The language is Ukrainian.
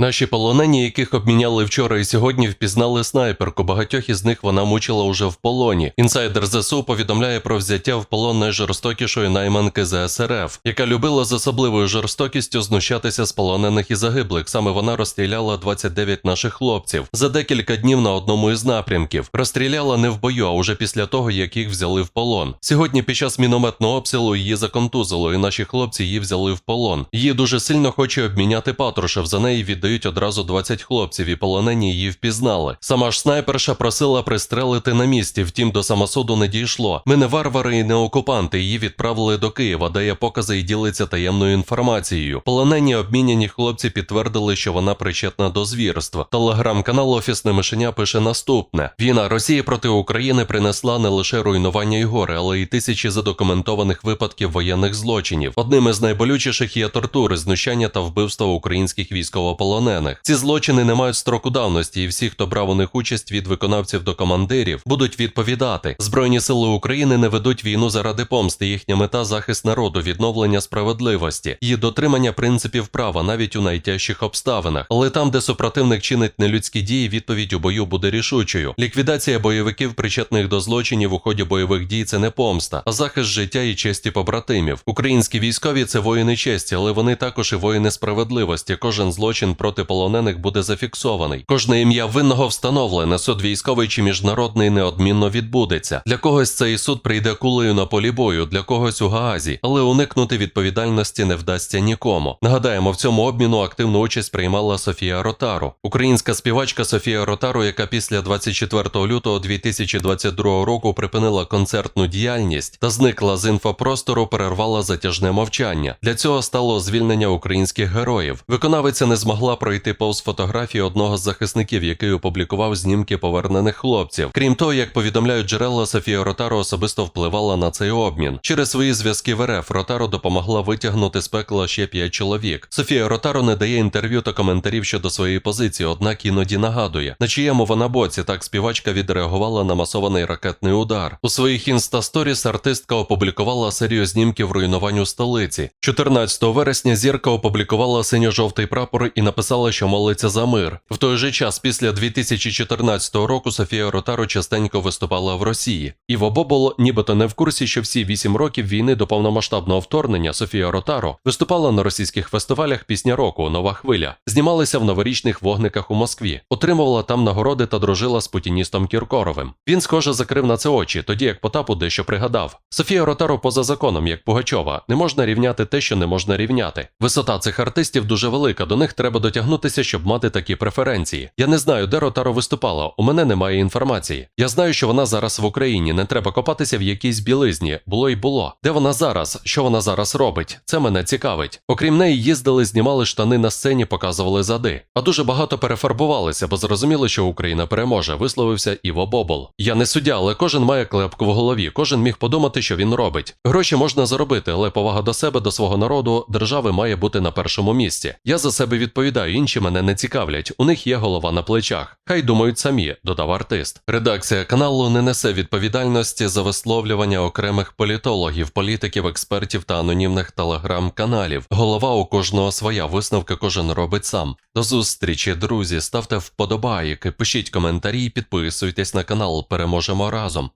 Наші полонені, яких обміняли вчора і сьогодні, впізнали снайперку. Багатьох із них вона мучила уже в полоні. Інсайдер ЗСУ повідомляє про взяття в полон найжорстокішої найманки ЗСРФ, яка любила з особливою жорстокістю знущатися з полонених і загиблих. Саме вона розстріляла 29 наших хлопців за декілька днів на одному із напрямків. Розстріляла не в бою, а уже після того, як їх взяли в полон. Сьогодні під час мінометного обстрілу її законтузило, і наші хлопці її взяли в полон. Її дуже сильно хоче обміняти Патрушев. За неї віддають одразу 20 хлопців, і полонені її впізнали. Сама ж снайперша просила пристрелити на місці, втім до самосуду не дійшло. Ми не варвари і не окупанти. Її відправили до Києва, дає покази і ділиться таємною інформацією. Полонені обміняні хлопці підтвердили, що вона причетна до звірства. Телеграм-канал Офісне Мишеня пише наступне: війна Росії проти України принесла не лише руйнування і горе, але й тисячі задокументованих випадків воєнних злочинів. Одним із найболючіших є тортури, знущання та вбивства українських військовополонених. Ці злочини не мають строку давності, і всі, хто брав у них участь від виконавців до командирів, будуть відповідати. Збройні сили України не ведуть війну заради помсти. Їхня мета захист народу, відновлення справедливості і дотримання принципів права навіть у найтяжчих обставинах. Але там, де супротивник чинить нелюдські дії, відповідь у бою буде рішучою. Ліквідація бойовиків, причетних до злочинів у ході бойових дій, це не помста, а захист життя і честі побратимів. Українські військові це воїни честі, але вони також і воїни справедливості. Кожен злочин проти полонених буде зафіксований. Кожне ім'я винного встановлене. Суд військовий чи міжнародний неодмінно відбудеться. Для когось цей суд прийде кулею на полі бою, для когось у Гаазі, але уникнути відповідальності не вдасться нікому. Нагадаємо, в цьому обміну активну участь приймала Софія Ротару, українська співачка Софія Ротару, яка після 24 лютого 2022 року припинила концертну діяльність та зникла з інфопростору, перервала затяжне мовчання. Для цього стало звільнення українських героїв. Виконавиця не змогла пройти повз фотографії одного з захисників, який опублікував знімки повернених хлопців. Крім того, як повідомляють джерела, Софія Ротаро особисто впливала на цей обмін. Через свої зв'язки в РФ Ротаро допомогла витягнути з пекла ще п'ять чоловік. Софія Ротаро не дає інтерв'ю та коментарів щодо своєї позиції, однак іноді нагадує, на чиєму вона боці так співачка відреагувала на масований ракетний удар. У своїх інстасторіс артистка опублікувала серію знімків руйнувань у столиці. 14 вересня зірка опублікувала синьо-жовтий прапор і написала, що молиться за мир. В той же час, після 2014 року, Софія Ротаро частенько виступала в Росії. І в обобол, нібито не в курсі, що всі 8 років війни до повномасштабного вторгнення Софія Ротаро виступала на російських фестивалях пісня року Нова хвиля, знімалися в новорічних вогниках у Москві, отримувала там нагороди та дружила з путіністом Кіркоровим. Він, схоже, закрив на це очі, тоді як Потапу дещо пригадав. Софія Ротаро поза законом, як Пугачова, не можна рівняти те, що не можна рівняти. Висота цих артистів дуже велика, до них треба дотягнутися, щоб мати такі преференції. Я не знаю, де Ротаро виступала. У мене немає інформації. Я знаю, що вона зараз в Україні. Не треба копатися в якійсь білизні. Було й було. Де вона зараз? Що вона зараз робить? Це мене цікавить. Окрім неї, їздили, знімали штани на сцені, показували зади. А дуже багато перефарбувалися, бо зрозуміли, що Україна переможе. Висловився Іво Бобол. Я не суддя, але кожен має клепку в голові. Кожен міг подумати, що він робить. Гроші можна заробити, але повага до себе, до свого народу, держави має бути на першому місці. Я за себе відповідаю, інші мене не цікавлять. У них є голова на плечах. Хай думають самі, додав артист. Редакція каналу не несе відповідальності за висловлювання окремих політологів, політиків, експертів та анонімних телеграм-каналів. Голова у кожного своя висновки кожен робить сам. До зустрічі, друзі. Ставте вподобайки, пишіть коментарі, підписуйтесь на канал. Переможемо разом.